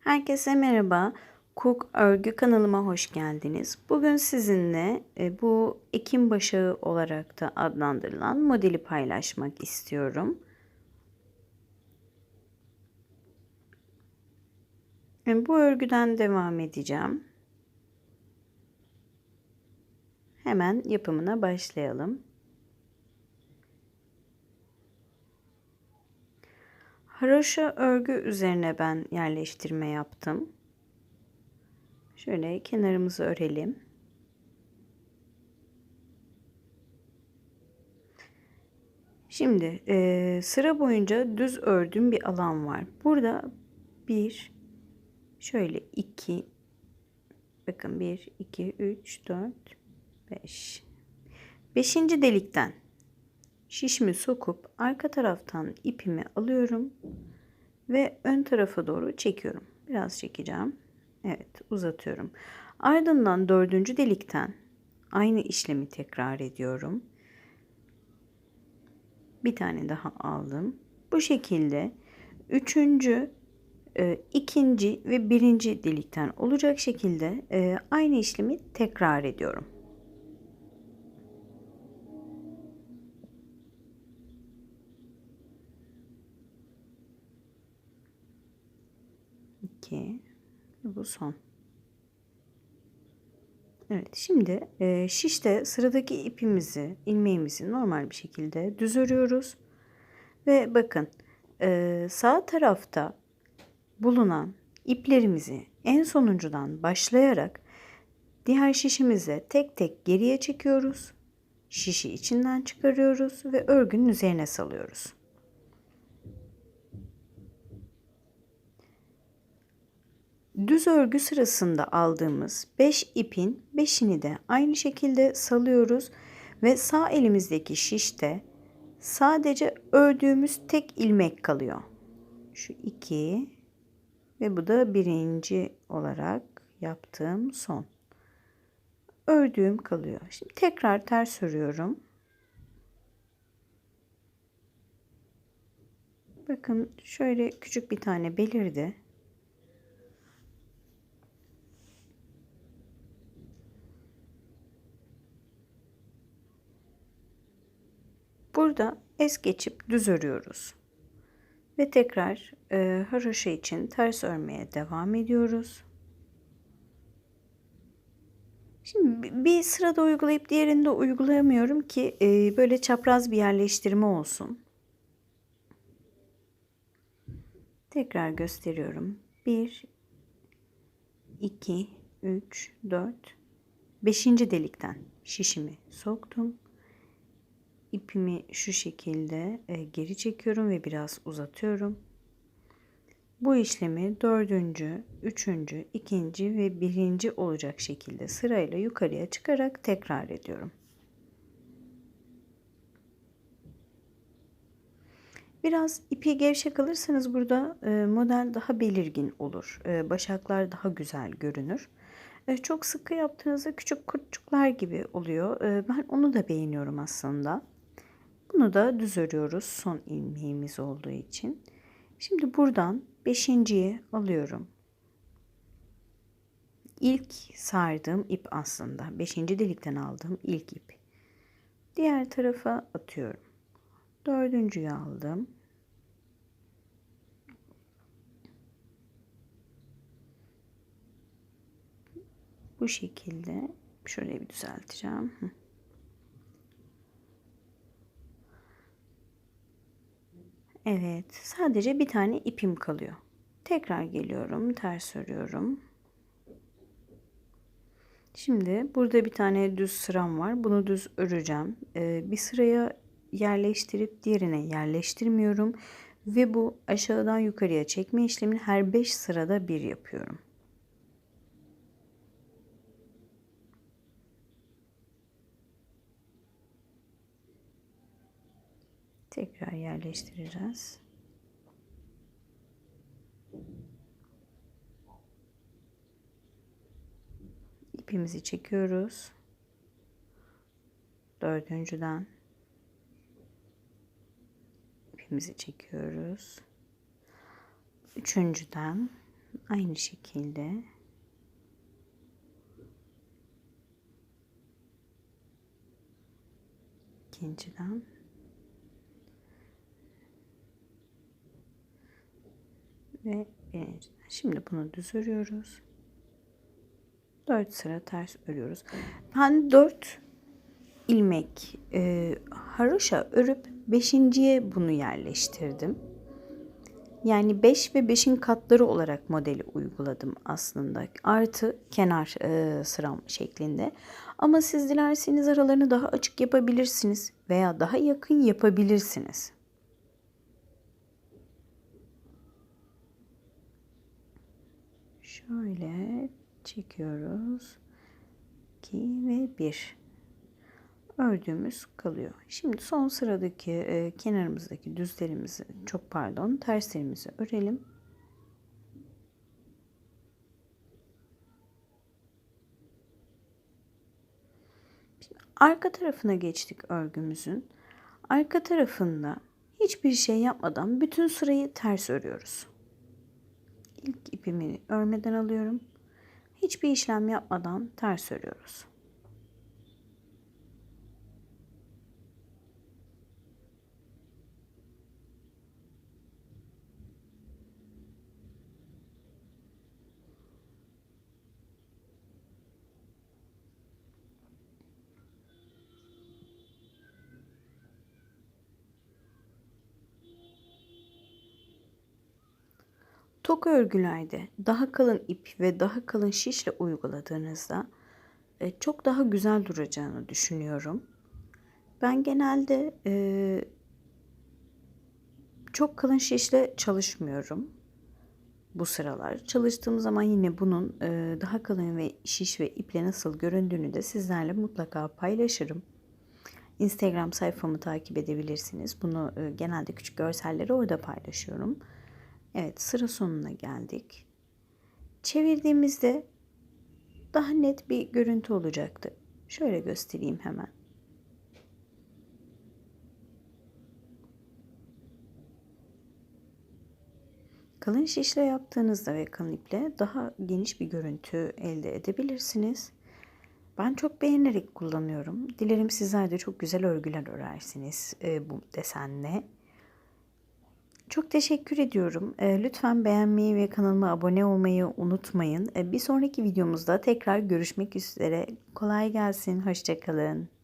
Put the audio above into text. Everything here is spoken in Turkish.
Herkese merhaba. Cook Örgü kanalıma hoş geldiniz. Bugün sizinle e, bu ekim başağı olarak da adlandırılan modeli paylaşmak istiyorum. E, Bu örgüden devam edeceğim. Hemen yapımına başlayalım. Haroşa örgü üzerine ben yerleştirme yaptım. Şöyle kenarımızı örelim. Şimdi e, sıra boyunca düz ördüğüm bir alan var. Burada bir, şöyle iki, bakın bir, iki, üç, dört, beş. Beşinci delikten şişimi sokup arka taraftan ipimi alıyorum ve ön tarafa doğru çekiyorum. Biraz çekeceğim. Evet uzatıyorum. Ardından dördüncü delikten aynı işlemi tekrar ediyorum. Bir tane daha aldım. Bu şekilde üçüncü, e, ikinci ve birinci delikten olacak şekilde e, aynı işlemi tekrar ediyorum. 2 bu son. Evet şimdi e, şişte sıradaki ipimizi ilmeğimizi normal bir şekilde düz örüyoruz. Ve bakın e, sağ tarafta bulunan iplerimizi en sonuncudan başlayarak diğer şişimize tek tek geriye çekiyoruz. Şişi içinden çıkarıyoruz ve örgünün üzerine salıyoruz. Düz örgü sırasında aldığımız 5 ipin 5'ini de aynı şekilde salıyoruz ve sağ elimizdeki şişte sadece ördüğümüz tek ilmek kalıyor. Şu 2 ve bu da birinci olarak yaptığım son. Ördüğüm kalıyor. Şimdi tekrar ters örüyorum. Bakın şöyle küçük bir tane belirdi. Burada es geçip düz örüyoruz. Ve tekrar e, haroşa için ters örmeye devam ediyoruz. Şimdi bir sırada uygulayıp diğerinde uygulayamıyorum ki e, böyle çapraz bir yerleştirme olsun. Tekrar gösteriyorum. 1 2 3 4 5. delikten şişimi soktum ipimi şu şekilde e, geri çekiyorum ve biraz uzatıyorum. Bu işlemi dördüncü, üçüncü, ikinci ve birinci olacak şekilde sırayla yukarıya çıkarak tekrar ediyorum. Biraz ipi gevşek alırsanız burada e, model daha belirgin olur. E, başaklar daha güzel görünür. Çok sıkı yaptığınızda küçük kurtçuklar gibi oluyor. Ben onu da beğeniyorum aslında. Bunu da düz örüyoruz son ilmeğimiz olduğu için. Şimdi buradan beşinciyi alıyorum. İlk sardığım ip aslında. Beşinci delikten aldığım ilk ip. Diğer tarafa atıyorum. Dördüncüyü aldım. Bu şekilde şöyle bir düzelteceğim. Evet, sadece bir tane ipim kalıyor. Tekrar geliyorum, ters örüyorum. Şimdi burada bir tane düz sıram var. Bunu düz öreceğim. Ee, bir sıraya yerleştirip diğerine yerleştirmiyorum. Ve bu aşağıdan yukarıya çekme işlemini her 5 sırada bir yapıyorum. Tekrar yerleştireceğiz. İpimizi çekiyoruz. Dördüncüden ipimizi çekiyoruz. Üçüncüden Aynı şekilde ikinciden ve birinciden. Şimdi bunu düz örüyoruz. 4 sıra ters örüyoruz. Ben 4 ilmek e, haroşa örüp 5.ye bunu yerleştirdim. Yani 5 ve 5'in katları olarak modeli uyguladım aslında. Artı kenar e, sıram şeklinde. Ama siz dilerseniz aralarını daha açık yapabilirsiniz veya daha yakın yapabilirsiniz. Şöyle çekiyoruz. 2 ve 1 ördüğümüz kalıyor. Şimdi son sıradaki e, kenarımızdaki düzlerimizi çok pardon terslerimizi örelim. Arka tarafına geçtik örgümüzün. Arka tarafında hiçbir şey yapmadan bütün sırayı ters örüyoruz. İlk ipimi örmeden alıyorum. Hiçbir işlem yapmadan ters örüyoruz. Tok örgülerde daha kalın ip ve daha kalın şişle uyguladığınızda e, çok daha güzel duracağını düşünüyorum. Ben genelde e, çok kalın şişle çalışmıyorum bu sıralar. Çalıştığım zaman yine bunun e, daha kalın ve şiş ve iple nasıl göründüğünü de sizlerle mutlaka paylaşırım. Instagram sayfamı takip edebilirsiniz. Bunu genelde küçük görselleri orada paylaşıyorum. Evet sıra sonuna geldik. Çevirdiğimizde daha net bir görüntü olacaktı. Şöyle göstereyim hemen. Kalın şişle yaptığınızda ve kalın iple daha geniş bir görüntü elde edebilirsiniz. Ben çok beğenerek kullanıyorum. Dilerim sizler de çok güzel örgüler örersiniz e, bu desenle. Çok teşekkür ediyorum. E, lütfen beğenmeyi ve kanalıma abone olmayı unutmayın. E, bir sonraki videomuzda tekrar görüşmek üzere. Kolay gelsin. Hoşçakalın.